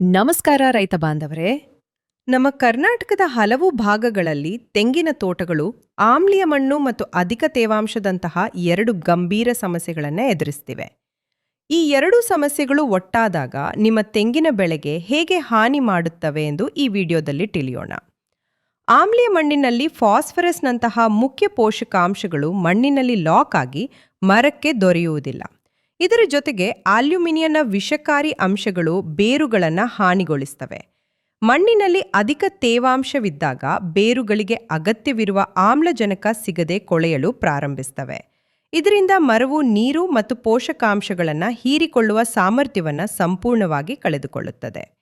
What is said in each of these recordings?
ನಮಸ್ಕಾರ ರೈತ ಬಾಂಧವರೇ. ನಮ್ಮ ಕರ್ನಾಟಕದ ಹಲವು ಭಾಗಗಳಲ್ಲಿ ತೆಂಗಿನ ತೋಟಗಳು, ಆಮ್ಲಿಯ ಮಣ್ಣು ಮತ್ತು ಅಧಿಕ ತೇವಾಂಶದಂತಹ ಎರಡು ಗಂಭೀರ ಸಮಸ್ಯೆಗಳನ್ನು ಎದುರಿಸ್ತಿವೆ. ಈ ಎರಡೂ ಸಮಸ್ಯೆಗಳು ಒಟ್ಟಾದಾಗ ನಿಮ್ಮ ತೆಂಗಿನ ಬೆಳೆಗೆ ಹೇಗೆ ಹಾನಿ ಮಾಡುತ್ತವೆ ಎಂದು ಈ ವಿಡಿಯೋದಲ್ಲಿ ತಿಳಿಯೋಣ. ಆಮ್ಲಿಯ ಮಣ್ಣಿನಲ್ಲಿ ಫಾಸ್ಫರಸ್ನಂತಹ ಮುಖ್ಯ ಪೋಷಕಾಂಶಗಳು ಮಣ್ಣಿನಲ್ಲಿ ಲಾಕ್ ಆಗಿ ಮರಕ್ಕೆ ದೊರೆಯುವುದಿಲ್ಲ. ಇದರ ಜೊತೆಗೆ ಅಲ್ಯೂಮಿನಿಯಂನ ವಿಷಕಾರಿ ಅಂಶಗಳು ಬೇರುಗಳನ್ನು ಹಾನಿಗೊಳಿಸ್ತವೆ. ಮಣ್ಣಿನಲ್ಲಿ ಅಧಿಕ ತೇವಾಂಶವಿದ್ದಾಗ ಬೇರುಗಳಿಗೆ ಅಗತ್ಯವಿರುವ ಆಮ್ಲಜನಕ ಸಿಗದೆ ಕೊಳೆಯಲು ಪ್ರಾರಂಭಿಸ್ತವೆ. ಇದರಿಂದ ಮರವು ನೀರು ಮತ್ತು ಪೋಷಕಾಂಶಗಳನ್ನು ಹೀರಿಕೊಳ್ಳುವ ಸಾಮರ್ಥ್ಯವನ್ನು ಸಂಪೂರ್ಣವಾಗಿ ಕಳೆದುಕೊಳ್ಳುತ್ತದೆ.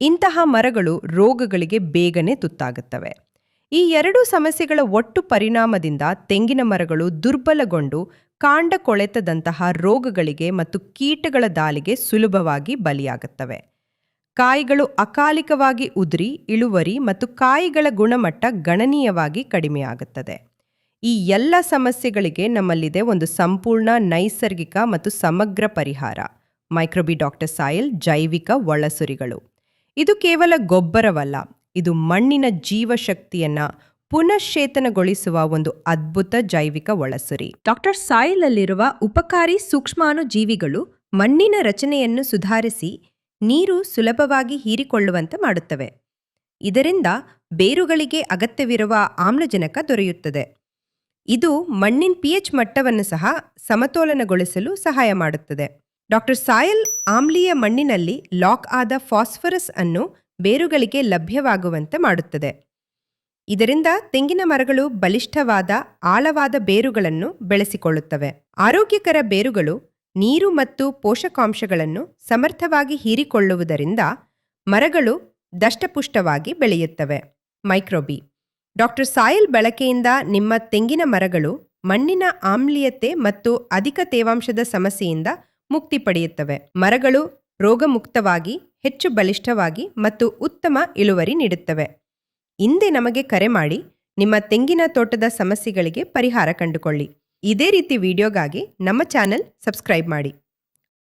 ಇಂತಹ ಮರಗಳು ರೋಗಗಳಿಗೆ ಬೇಗನೆ ತುತ್ತಾಗುತ್ತವೆ. ಈ ಎರಡೂ ಸಮಸ್ಯೆಗಳ ಒಟ್ಟು ಪರಿಣಾಮದಿಂದ ತೆಂಗಿನ ಮರಗಳು ದುರ್ಬಲಗೊಂಡು ಕಾಂಡ ಕೊಳೆತದಂತಹ ರೋಗಗಳಿಗೆ ಮತ್ತು ಕೀಟಗಳ ದಾಳಿಗೆ ಸುಲಭವಾಗಿ ಬಲಿಯಾಗುತ್ತವೆ. ಕಾಯಿಗಳು ಅಕಾಲಿಕವಾಗಿ ಉದುರಿ, ಇಳುವರಿ ಮತ್ತು ಕಾಯಿಗಳ ಗುಣಮಟ್ಟ ಗಣನೀಯವಾಗಿ ಕಡಿಮೆಯಾಗುತ್ತದೆ. ಈ ಎಲ್ಲ ಸಮಸ್ಯೆಗಳಿಗೆ ನಮ್ಮಲ್ಲಿದೆ ಒಂದು ಸಂಪೂರ್ಣ ನೈಸರ್ಗಿಕ ಮತ್ತು ಸಮಗ್ರ ಪರಿಹಾರ. ಮೈಕ್ರೋಬಿ ಡಾಕ್ಟರ್ ಸಾಯಿಲ್, ಜೈವಿಕ ಒಳಸುರಿಗಳು. ಇದು ಕೇವಲ ಗೊಬ್ಬರವಲ್ಲ, ಇದು ಮಣ್ಣಿನ ಜೀವಶಕ್ತಿಯನ್ನ ಪುನಶ್ಚೇತನಗೊಳಿಸುವ ಒಂದು ಅದ್ಭುತ ಜೈವಿಕ ಒಳಸುರಿ. ಡಾಕ್ಟರ್ ಸಾಯಿಲ್ ಅಲ್ಲಿರುವ ಉಪಕಾರಿ ಸೂಕ್ಷ್ಮಾಣು ಜೀವಿಗಳು ಮಣ್ಣಿನ ರಚನೆಯನ್ನು ಸುಧಾರಿಸಿ ನೀರು ಸುಲಭವಾಗಿ ಹೀರಿಕೊಳ್ಳುವಂತೆ ಮಾಡುತ್ತವೆ. ಇದರಿಂದ ಬೇರುಗಳಿಗೆ ಅಗತ್ಯವಿರುವ ಆಮ್ಲಜನಕ ದೊರೆಯುತ್ತದೆ. ಇದು ಮಣ್ಣಿನ ಪಿಎಚ್ ಮಟ್ಟವನ್ನು ಸಹ ಸಮತೋಲನಗೊಳಿಸಲು ಸಹಾಯ ಮಾಡುತ್ತದೆ. ಡಾಕ್ಟರ್ ಸಾಯಲ್ ಆಮ್ಲೀಯ ಮಣ್ಣಿನಲ್ಲಿ ಲಾಕ್ ಆದ ಫಾಸ್ಫರಸ್ ಅನ್ನು ಬೇರುಗಳಿಗೆ ಲಭ್ಯವಾಗುವಂತೆ ಮಾಡುತ್ತದೆ. ಇದರಿಂದ ತೆಂಗಿನ ಮರಗಳು ಬಲಿಷ್ಠವಾದ, ಆಳವಾದ ಬೇರುಗಳನ್ನು ಬೆಳೆಸಿಕೊಳ್ಳುತ್ತವೆ. ಆರೋಗ್ಯಕರ ಬೇರುಗಳು ನೀರು ಮತ್ತು ಪೋಷಕಾಂಶಗಳನ್ನು ಸಮರ್ಥವಾಗಿ ಹೀರಿಕೊಳ್ಳುವುದರಿಂದ ಮರಗಳು ದಷ್ಟಪುಷ್ಟವಾಗಿ ಬೆಳೆಯುತ್ತವೆ. ಮೈಕ್ರೋಬಿ. ಡಾಕ್ಟರ್ ಸಾಯಿಲ್ ಬಳಕೆಯಿಂದ ನಿಮ್ಮ ತೆಂಗಿನ ಮರಗಳು ಮಣ್ಣಿನ ಆಮ್ಲೀಯತೆ ಮತ್ತು ಅಧಿಕ ತೇವಾಂಶದ ಸಮಸ್ಯೆಯಿಂದ ಮುಕ್ತಿ ಪಡೆಯುತ್ತವೆ. ಮರಗಳು ರೋಗಮುಕ್ತವಾಗಿ, ಹೆಚ್ಚು ಬಲಿಷ್ಠವಾಗಿ ಮತ್ತು ಉತ್ತಮ ಇಳುವರಿ ನೀಡುತ್ತವೆ. ಹಿಂದೆ ನಮಗೆ ಕರೆ ಮಾಡಿ ನಿಮ್ಮ ತೆಂಗಿನ ತೋಟದ ಸಮಸ್ಯೆಗಳಿಗೆ ಪರಿಹಾರ ಕಂಡುಕೊಳ್ಳಿ. ಇದೇ ರೀತಿ ವಿಡಿಯೋಗಾಗಿ ನಮ್ಮ ಚಾನೆಲ್ ಸಬ್ಸ್ಕ್ರೈಬ್ ಮಾಡಿ.